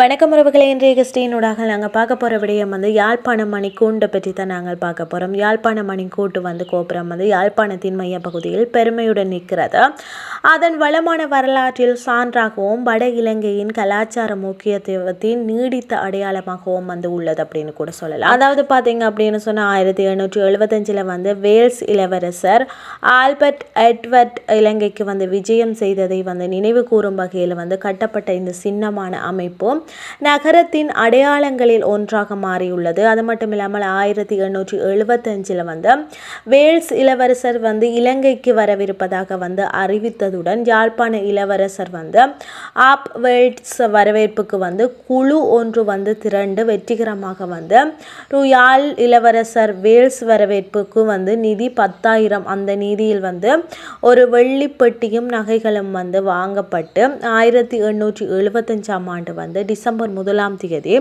வணக்கம் உறவுகளை இன்றைய கிறிஸ்டினூடாக நாங்கள் பார்க்க போகிற விடயம் வந்து யாழ்ப்பாண மணிக்கூண்டை பற்றி தான் நாங்கள் பார்க்க போகிறோம் யாழ்ப்பாண மணிக்கூட்டு வந்து கோபுரம் வந்து யாழ்ப்பாணத்தின் மைய பகுதியில் பெருமையுடன் நிற்கிறது. அதன் வளமான வரலாற்றில் சான்றாகவும் வட இலங்கையின் கலாச்சார முக்கியத்துவத்தின் நீடித்த அடையாளமாகவும் வந்து உள்ளது அப்படின்னு கூட சொல்லலாம். அதாவது பார்த்தீங்க அப்படின்னு சொன்னால் ஆயிரத்தி எழுநூற்றி எழுபத்தஞ்சில் வந்து வேல்ஸ் இளவரசர் ஆல்பர்ட் எட்வர்ட் இலங்கைக்கு வந்து விஜயம் செய்ததை வந்து நினைவு கூறும் வகையில் வந்து கட்டப்பட்ட இந்த சின்னமான அமைப்பும் நகரத்தின் அடையாளங்களில் ஒன்றாக மாறியுள்ளது. அது மட்டும் இல்லாமல் ஆயிரத்தி எண்ணூற்றி எழுபத்தஞ்சில் வந்து வேல்ஸ் இளவரசர் வந்து இலங்கைக்கு வரவிருப்பதாக வந்து அறிவித்ததுடன் யாழ்ப்பாண இளவரசர் வந்து ஆப் வேல்ட்ஸ் வரவேற்புக்கு வந்து குழு ஒன்று வந்து திரண்டு வெற்றிகரமாக வந்து ருயால் இளவரசர் வேல்ஸ் வரவேற்புக்கு வந்து நிதி பத்தாயிரம். அந்த நிதியில் வந்து ஒரு வெள்ளிப்பெட்டியும் நகைகளும் வந்து வாங்கப்பட்டு ஆயிரத்தி எண்ணூற்றி எழுபத்தஞ்சாம் ஆண்டு வந்து டிசம்பர் முதலாம் தேதி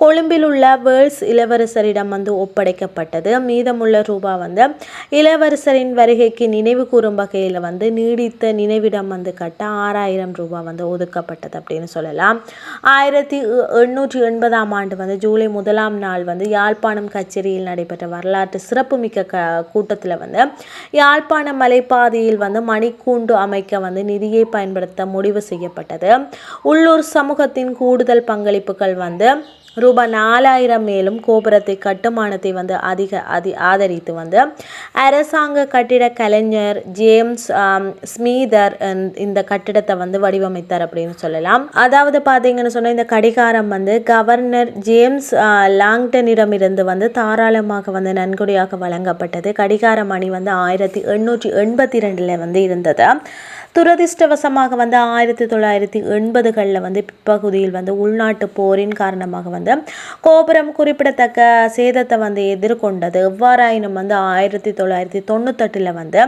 கொழும்பில் உள்ள வேர்ல்ஸ் இளவரசரிடம் வந்து ஒப்படைக்கப்பட்டது. மீதமுள்ள ரூபா வந்து இளவரசரின் வருகைக்கு நினைவு கூறும் வகையில் வந்து நீடித்த நினைவிடம் வந்து கட்ட ஆறாயிரம் ரூபாய் வந்து ஒதுக்கப்பட்டது அப்படின்னு சொல்லலாம். ஆயிரத்தி எண்ணூற்றி எண்பதாம் ஆண்டு வந்து ஜூலை முதலாம் நாள் வந்து யாழ்ப்பாணம் கச்சேரியில் நடைபெற்ற வரலாற்று சிறப்புமிக்க க கூட்டத்தில் வந்து யாழ்ப்பாண மலைப்பாதையில் வந்து மணிக்கூண்டு அமைக்க வந்து நிதியை பயன்படுத்த முடிவு செய்யப்பட்டது. உள்ளூர் சமூகத்தின் கூடுதல் பங்களிப்புகள் வந்து ரூபாய் நாலாயிரம் மேலும் கோபுரத்தை கட்டுமானத்தை வந்து அதிக அதி ஆதரித்து வந்து அரசாங்க கட்டிட கலைஞர் ஜேம்ஸ் ஸ்மீதர் இந்த கட்டிடத்தை வந்து வடிவமைத்தார் அப்படின்னு சொல்லலாம். அதாவது பார்த்தீங்கன்னு சொன்னால் இந்த கடிகாரம் வந்து கவர்னர் ஜேம்ஸ் லாங்டனிடமிருந்து வந்து தாராளமாக வந்து நன்கொடையாக வழங்கப்பட்டது. கடிகார மணி வந்து ஆயிரத்தி எண்ணூற்றி எண்பத்தி ரெண்டில் வந்து இருந்தது. துரதிர்ஷ்டவசமாக வந்து ஆயிரத்தி தொள்ளாயிரத்தி எண்பதுகளில் வந்து பிற்பகுதியில் வந்து உள்நாட்டு போரின் காரணமாக வந்து கோபுரம் குறிப்பிடத்தக்க சேதத்தை வந்து எதிர்கொண்டது. எவ்வாறாயினும் வந்து ஆயிரத்தி தொள்ளாயிரத்தி தொண்ணூத்தெட்டில் வந்து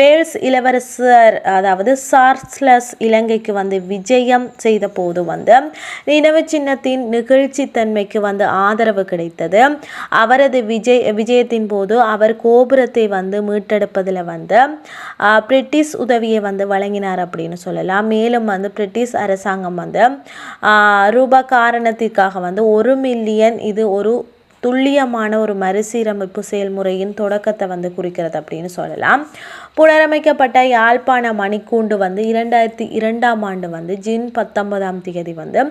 வேல்ஸ் இளவரசர் அதாவது சார்ஸ்லஸ் இலங்கைக்கு வந்து விஜயம் செய்த போது வந்து நினைவு சின்னத்தின் நிகழ்ச்சி தன்மைக்கு வந்து ஆதரவு கிடைத்தது. அவரது விஜய் விஜயத்தின் போது அவர் கோபுரத்தை வந்து மீட்டெடுப்பதில் வந்து பிரிட்டிஷ் உதவியை வந்து வழங்கினார் அப்படின்னு சொல்லலாம். மேலும் வந்து பிரிட்டிஷ் அரசாங்கம் வந்து ரூபா காரணத்திற்காக வந்து ஒரு மில்லியன் இது ஒரு துல்லியமான ஒரு மறுசீரமைப்பு செயல்முறையின் தொடக்கத்தை வந்து குறிக்கிறது அப்படின்னு சொல்லலாம். புனரமைக்கப்பட்ட யாழ்ப்பாண மணிக்கூண்டு வந்து இரண்டாயிரத்தி இரண்டாம் ஆண்டு வந்து ஜின் பத்தொன்பதாம் தேதி வந்து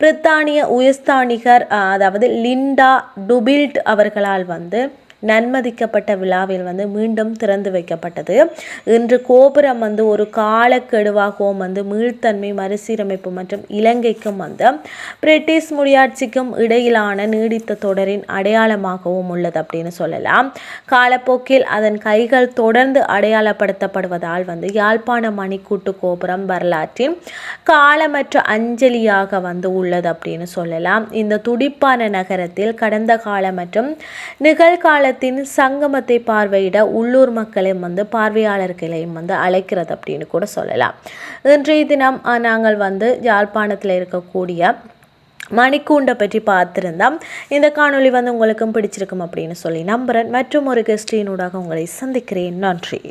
பிரித்தானிய உயஸ்தானிகர் அதாவது லிண்டா டுபில்ட் அவர்களால் வந்து நன்மதிக்கப்பட்ட விழாவில் வந்து மீண்டும் திறந்து வைக்கப்பட்டது. இன்று கோபுரம் வந்து ஒரு காலக்கெடுவாகவும் வந்து மீள்தன்மை மறுசீரமைப்பு மற்றும் இலங்கைக்கும் வந்து பிரிட்டிஷ் முடியாட்சிக்கும் இடையிலான நீடித்த தொடரின் அடையாளமாகவும் உள்ளது அப்படின்னு சொல்லலாம். காலப்போக்கில் அதன் கைகள் தொடர்ந்து அடையாளப்படுத்தப்படுவதால் வந்து யாழ்ப்பாண மணிக்கூட்டு கோபுரம் வரலாற்றின் காலமற்ற அஞ்சலியாக வந்து உள்ளது அப்படின்னு சொல்லலாம். இந்த துடிப்பான நகரத்தில் கடந்த கால மற்றும் நிகழ்கால காலத்தின் சங்கமத்தை பார்வையிட உள்ளூர் மக்களையும் வந்து பார்வையாளர்களையும் வந்து அழைக்கிறது அப்படின்னு கூட சொல்லலாம். இன்றைய தினம் நாங்கள் வந்து யாழ்ப்பாணத்தில் இருக்கக்கூடிய மணிக்கூண்டை பற்றி பார்த்துருந்தோம். இந்த காணொலி வந்து உங்களுக்கும் பிடிச்சிருக்கும் அப்படின்னு சொல்லி நம்புகிறேன் மற்றும் ஒரு கெஸ்டினூடாக உங்களை சந்திக்கிறேன். நன்றி.